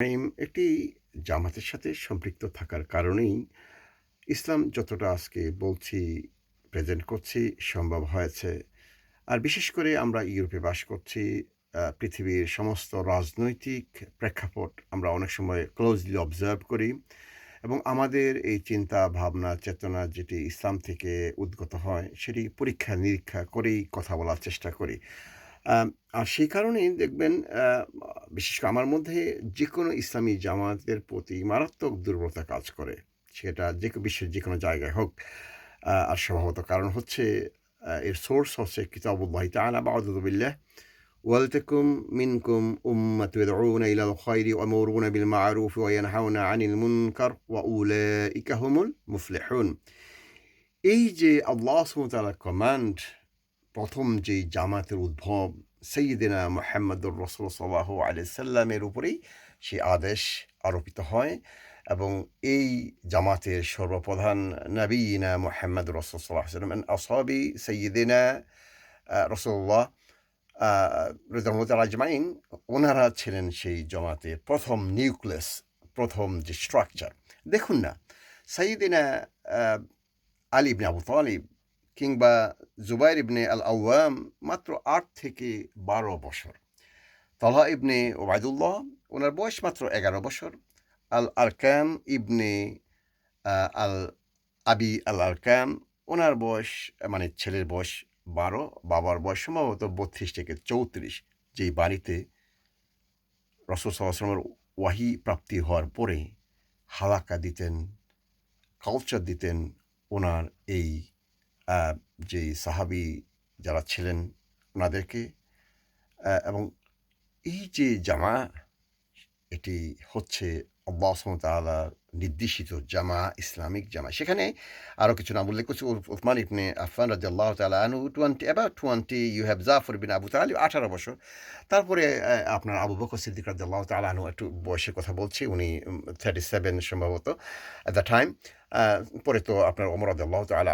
Time একটি জামাতের সাথে সম্পৃক্ত থাকার কারণেই ইসলাম যতটা আজকে বলছি প্রেজেন্ট করছি, সম্ভব হয়েছে। আর বিশেষ করে আমরা ইউরোপে বাস করছি পৃথিবীর সমস্ত রাজনৈতিক প্রেক্ষাপট আমরা অনেক সময় ক্লোজলি অবজার্ভ করি এবং আমাদের এই চিন্তা, ভাবনা, চেতনা যেটি ইসলাম থেকে উদ্গত হয়, সেটি পরীক্ষা নিরীক্ষা করেই কথা বলার চেষ্টা করি। আর সেই কারণেই দেখবেন বিশেষ করে আমার মধ্যে যে কোনো ইসলামী জামাতের প্রতি মারাত্মক দুর্বলতা কাজ করে। সেটা যে বিশ্বের যে কোনো জায়গায় হোক। আর সম্ভবত কারণ হচ্ছে এর সোর্স হচ্ছে কিতাবুল্লাহ তালা বা আদুবিল্লাহ ওয়ালতেকুম মিনকুম উম্মাতুন ইলাল খয়রি অমরুন বিল মারুফ ওয়ান হাউনা আনিল মুনকার ওয়া উলে ইকাহমুল মুফলেহুন। এই যে আল্লাহ সুমতালার কমান্ড প্রথম যে জামাতের উদ্ভব, সৈয়দিনা মোহাম্মদুর রসুল সাল্লাহ আলিয়াল্লামের উপরেই সে আদেশ আরোপিত হয় এবং এই জামাতের সর্বপ্রধান নবীনা মোহাম্মদ রসুল সাল্লাহ সাল্লাম আসাবি সৈয়দিনা রসুল্লাহ রহমত আজমাইন, ওনারা ছিলেন সেই জামাতের প্রথম নিউক্লিয়াস, প্রথম যে স্ট্রাকচার দেখুন না, সৈয়দিনা আলী ইবনে আবু তালিব কিংবা জুবাইর ইবনে আল আওয়াম মাত্র আট থেকে বারো বছর। তলহা ইবনে ওবায়দুল্লাহ, ওনার বয়স মাত্র এগারো বছর। আল আরকাম ইবনে আল, আবি আল আরকাম ওনার বয়স মানে ছেলের বয়স বারো, বাবার বয়স সম্ভবত বত্রিশ থেকে চৌত্রিশ, যেই বাড়িতে রসুল ওয়াহি প্রাপ্তি হওয়ার পরে হালাকা দিতেন কালচার দিতেন ওনার এই যে সাহাবি যারা ছিলেন ওনাদেরকে এবং এই যে জামা এটি হচ্ছে তাআলা নির্দেশিত জামা, ইসলামিক জামা। সেখানে আরও কিছু নাম উল্লেখ করছে। উসমান ইবনে আফান রাজি আল্লাহ তালা twenty about twenty you have Jafar bin Abu তালি আঠারো বছর। তারপরে আপনার আবু বকর সিদ্দিক রাজি আল্লাহ তালা একটু বয়সের কথা বলছি। উনি থার্টি সেভেন সম্ভবত অ্যাট দ্য টাইম পরে তো আপনার ওমর রাজি আল্লাহ তালা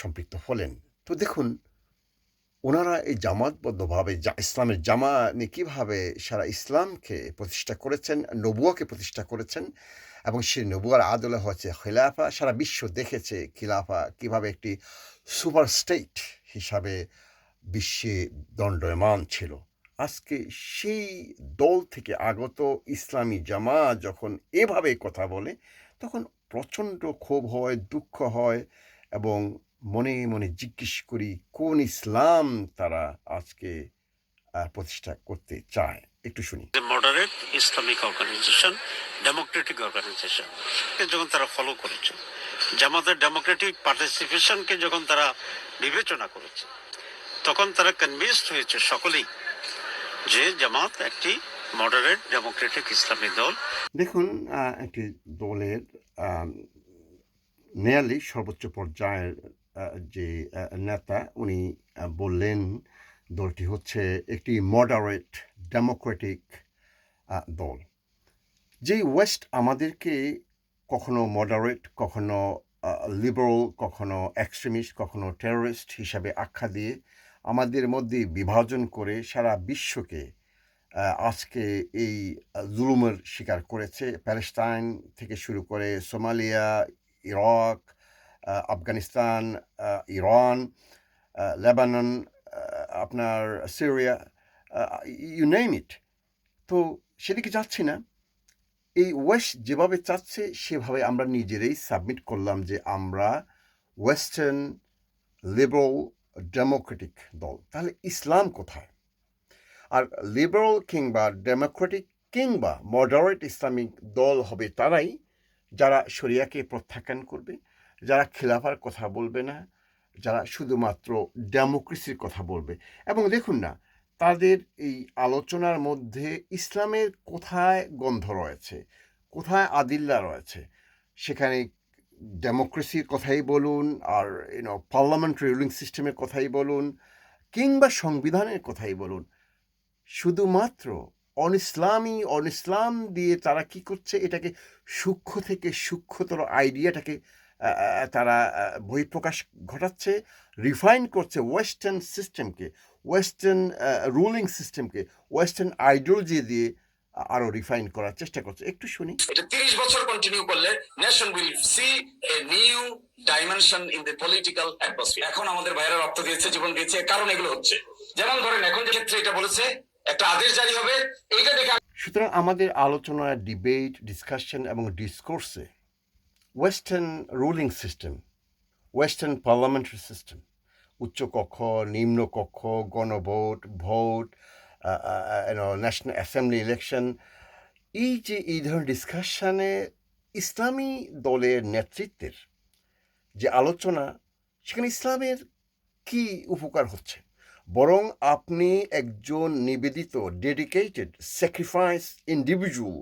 সম্পৃক্ত হলেন। তো দেখুন ওনারা এই জামাতবদ্ধভাবে যা ইসলামের জামা নিয়ে কীভাবে সারা ইসলামকে প্রতিষ্ঠা করেছেন, নবুয়াকে প্রতিষ্ঠা করেছেন এবং সেই নবুয়ার আদলে হচ্ছে খিলাফা, সারা বিশ্ব দেখেছে খিলাফা কীভাবে একটি সুপার স্টেট হিসাবে বিশ্বে দণ্ডয়মান ছিল। আজকে সেই দল থেকে আগত ইসলামী জামা যখন এভাবে কথা বলে, তখন প্রচণ্ড ক্ষোভ হয়, দুঃখ হয় এবং মনে মনে জিজ্ঞেস করি কোন ইসলাম তারা আজকে প্রতিষ্ঠা করতে চায়? একটু শুনি। Moderate Islamic organization, democratic organization যখন তারা ফলো করেছে। জামাতের ডেমোক্রেটিক পার্টিসিপেশনকে যখন তারা বিবেচনা করেছে তখন তারা কনভিন্সড হয়েছে সকলেই যে জামাত একটি মডারেট ডেমোক্রেটিক ইসলামী দল। দেখুন একটি দলের নেয়ালি সর্বোচ্চ পর্যায়ের যে নেতা উনি বললেন দলটি হচ্ছে একটি মডারেট ডেমোক্রেটিক দল। যেই ওয়েস্ট আমাদেরকে কখনো মডারেট কখনো লিবারাল কখনো এক্সট্রিমিস্ট কখনো টেররিস্ট হিসাবে আখ্যা দিয়ে আমাদের মধ্যে বিভাজন করে সারা বিশ্বকে আজকে এই জুলুমের শিকার করেছে। প্যালেস্টাইন থেকে শুরু করে Somalia, Iraq Afghanistan Iran Lebanon আপনার সিরিয়া ইউ নেম ইট তো সেদিকে যাচ্ছি না। এই ওয়েস্ট যেভাবে চাচ্ছে, সেভাবে আমরা নিজেরাই সাবমিট করলাম যে আমরা ওয়েস্টার্ন লিবারাল ডেমোক্রেটিক দল। তাহলে ইসলাম কোথায়? আর লিবারাল কিংবা ডেমোক্রেটিক কিংবা মডারেট ইসলামিক দল হবে তারাই যারা শরিয়াকে প্রত্যাখ্যান করবে। যারা খিলাফার কথা বলবে না, যারা শুধুমাত্র ডেমোক্রেসির কথা বলবে। এবং দেখুন না, তাদের এই আলোচনার মধ্যে ইসলামের কোথায় গন্ধ রয়েছে, কোথায় আদিল্লা রয়েছে, সেখানে ডেমোক্রেসির কথাই বলুন আর ইউনো পার্লামেন্টারি রুলিং সিস্টেমের কথাই বলুন কিংবা সংবিধানের কথাই বলুন, শুধুমাত্র অন ইসলামী অন ইসলাম দিয়ে তারা কি করছে? এটাকে সূক্ষ্ম থেকে সূক্ষ্মতর আইডিয়াটাকে তারা বহিঃপ্রকাশ ঘটাচ্ছে রিফাইন করছে ওয়েস্টার্ন সিস্টেমকে ওয়েস্টার্ন রুলিং সিস্টেমকে ওয়েস্টার্ন আইডিওলজি দিয়ে আরও রিফাইন করার চেষ্টা করছে। একটু শুনি। এটা তিরিশ বছর কন্টিনিউ করলে nation will see a new dimension in the political atmosphere এখন আমাদের ভাইরা রক্ত দিয়েছে জীবন দিয়েছে কারণ এগুলো হচ্ছে। যেমন ধরেন এখন যে ক্ষেত্রে এটা বলেছে একটা আদেশ জারি হবে এইটা দেখে সুতরাং আমাদের আলোচনা ডিবেট ডিসকাশন এবং ডিসকোর্সে western ruling system western parliamentary system উচ্চ কক্ষ নিম্ন কক্ষ গণভোট ভোট ন্যাশনাল অ্যাসেম্বলি ইলেকশন এই যে এই ধরনের ডিসকাশনে ইসলামী দলের নেতৃত্বের যে আলোচনা, সেখানে ইসলামের কি উপকার হচ্ছে? বরং আপনি একজন নিবেদিত dedicated sacrifice individual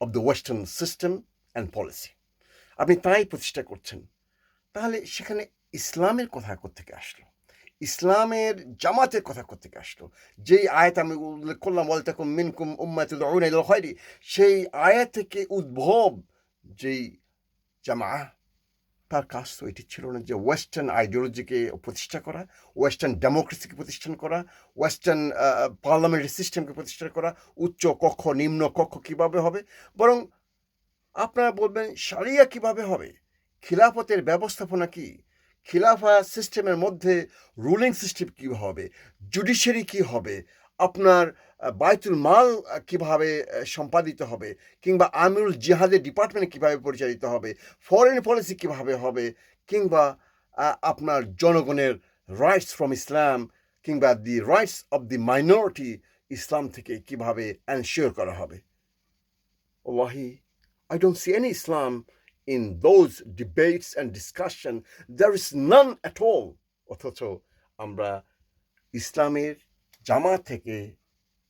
of the western system and policy আপনি তাই প্রতিষ্ঠা করছেন। তাহলে সেখানে ইসলামের কথা থেকে আসলো? ইসলামের জামাতের কথা থেকে আসলো? যেই আয়াত আমি উল্লেখ করলাম ওয়ালতাকুম মিনকুম উম্মাতুল ইলাল খায়রি, সেই আয়াত থেকে উদ্ভব যেই জামা তার কাজ তো এটি ছিল না যে ওয়েস্টার্ন আইডিওলজিকে প্রতিষ্ঠা করা, ওয়েস্টার্ন ডেমোক্রেসিকে প্রতিষ্ঠান করা, ওয়েস্টার্ন পার্লামেন্টারি সিস্টেমকে প্রতিষ্ঠা করা, উচ্চ কক্ষ, নিম্ন কক্ষ কীভাবে হবে? বরং আপনারা বলবেন সারিয়া কীভাবে হবে? খিলাফতের ব্যবস্থাপনা কি? খিলাফা সিস্টেমের মধ্যে রুলিং সিস্টেম কী হবে? জুডিশিয়ারি কি হবে? আপনার বায়তুল মাল কীভাবে সম্পাদিত হবে? কিংবা আমিরুল জিহাদের ডিপার্টমেন্ট কীভাবে পরিচালিত হবে? ফরেন পলিসি কীভাবে হবে? কিংবা আপনার জনগণের রাইটস ফ্রম ইসলাম কিংবা the rights of the minority Islam থেকে কীভাবে এনশিওর করা হবে? Wallahi, I don't see any Islam in those debates and discussion. There is none at all. অথচ আমরা ইসলামের জামা থেকে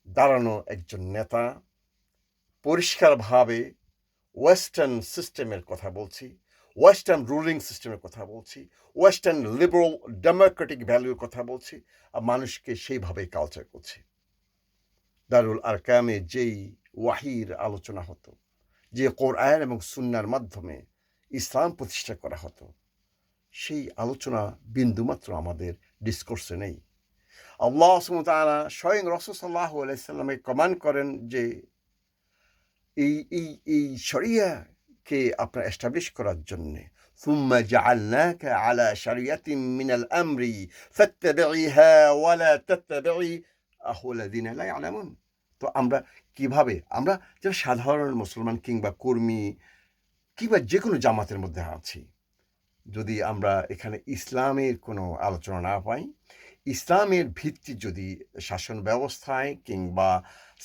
দাঁড়ানো একজন নেতা, পরিষ্কারভাবে ওয়েস্টার্ন সিস্টেমের কথা বলছি ওয়েস্টার্ন রুলিং সিস্টেমের কথা বলছি ওয়েস্টার্ন লিবারাল ডেমোক্রেটিক ভ্যালুর কথা বলছি, আর মানুষকে সেইভাবে কালচার করছি দারুল আরকামে যেই ওয়াহির আলোচনা হতো যে কোরআন এবং সুন্নার মাধ্যমে ইসলাম প্রতিষ্ঠা করা হতো সেই আলোচনা বিন্দুমাত্র আমাদের ডিসকোর্সে নেই আল্লাহ সুমতালা স্বয়ং রসসাল্লাহ আলাইসাল্লামে কমান্ড করেন যে এই এই এই শরিয়াকে আপনার এস্টাবলিশ করার জন্যে ثم جعلناك على شريعة من الأمر فاتبعيها ولا تتبعي أهو الذين لا يعلمون তো আমরা কীভাবে, আমরা যারা সাধারণ মুসলমান কিংবা কর্মী কিংবা যে কোনো জামাতের মধ্যে আছি, যদি আমরা এখানে ইসলামের কোনো আলোচনা না পাই, ইসলামের ভিত্তি যদি শাসন ব্যবস্থায় কিংবা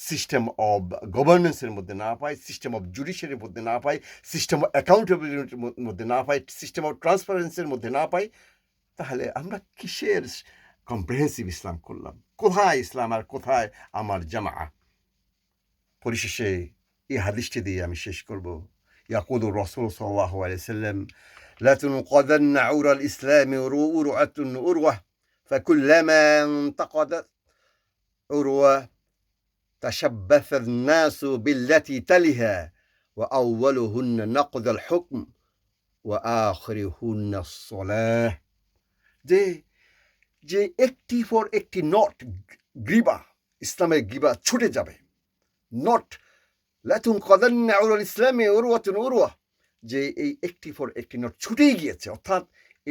সিস্টেম অব গভর্নেন্সের মধ্যে না পাই সিস্টেম অফ জুডিশিয়ারির মধ্যে না পাই সিস্টেম অফ অ্যাকাউন্টেবিলিটির মধ্যে না পাই সিস্টেম অফ ট্রান্সপারেন্সির মধ্যে না পাই, তাহলে আমরা কিসের কম্প্রিহেন্সিভ ইসলাম করলাম? কোথায় ইসলাম আর কোথায় আমার জামা পরিশেষে এই হাদিসটি দিয়ে আমি শেষ করব ইয়াকুদ রসুল সাল্লাহ আলাইসাল্লাম لا تنقضن عور الإسلام روعة أروة فكلما انتقدت عروة تشبث الناس بالتي تلها وأولهن نقض الحكم وآخرهن الصلاة যে যে একটি পর একটি নট গ্রীবা ইসলামের গ্রীবা ছুটে যাবে নট লাতুন কদান্না উরুল ইসলামে উরওয়াতুন উরওয়া, যে এই একটি পর একটি নট ছুটেই গিয়েছে। অর্থাৎ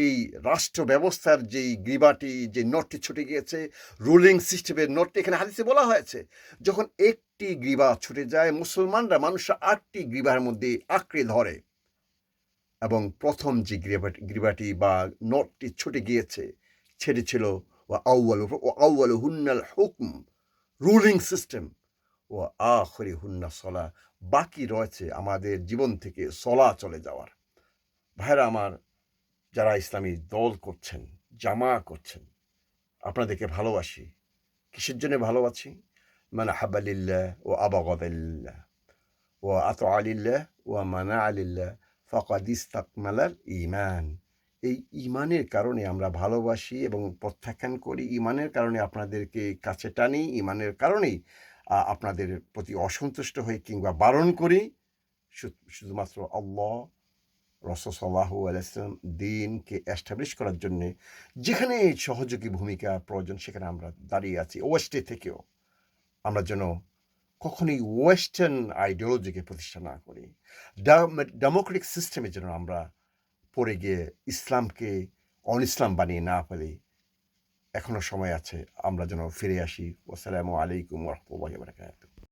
এই রাষ্ট্র ব্যবস্থার যেই গ্রীবাটি, যে নটটি ছুটে গিয়েছে রুলিং সিস্টেমের নটটি এখানে হাদিসে বলা হয়েছে, যখন একটি গ্রীবা ছুটে যায়, মুসলমানরা মানুষরা আটটি গ্রীবার মধ্যে আঁকড়ে ধরে এবং প্রথম যে গ্রীবাটি গ্রীবাটি বা নটটি ছুটে গিয়েছে, সেটি ছিল আউ্বাল আউ্বাল হুন্নাল হুকম রুলিং সিস্টেম ও আখরি হুন্না সলা। বাকি রয়েছে আমাদের জীবন থেকে সলা চলে যাওয়ার। ভাইরা আমার, যারা ইসলামী দল করছেন, জামা করছেন, আপনাদেরকে ভালোবাসি। কিসের জন্য ভালোবাসি? মানে হাবালিল্লাহ ও আবাগদাল্লাহ ও আত আলিল্লাহ ও মানা আলিল্লাহ। ফকাদিস তাকমালার ইমান এই ইমানের কারণে আমরা ভালোবাসি এবং প্রত্যাখ্যান করি। ইমানের কারণে আপনাদেরকে কাছে টানি। ইমানের কারণেই আপনাদের প্রতি অসন্তুষ্ট হই কিংবা বারণ করি শুধুমাত্র আল্লাহ রসসাল্লাহ আলাইসলাম দিনকে এস্টাবলিশ করার জন্য যেখানে সহযোগী ভূমিকা প্রয়োজন, সেখানে আমরা দাঁড়িয়ে আছি, ওয়েস্টে থেকেও। আমরা যেন কখনোই ওয়েস্টার্ন আইডিওলজিকে প্রতিষ্ঠা না করি। ডেমোক্রেটিক সিস্টেমের জন্য আমরা পড়ে গিয়ে ইসলামকে অন ইসলাম বানিয়ে না ফেলি। এখনও সময় আছে আমরা যেন ফিরে আসি। ওসালামু আলাইকুম রহমতুল্লাহ বারাকাতুহ।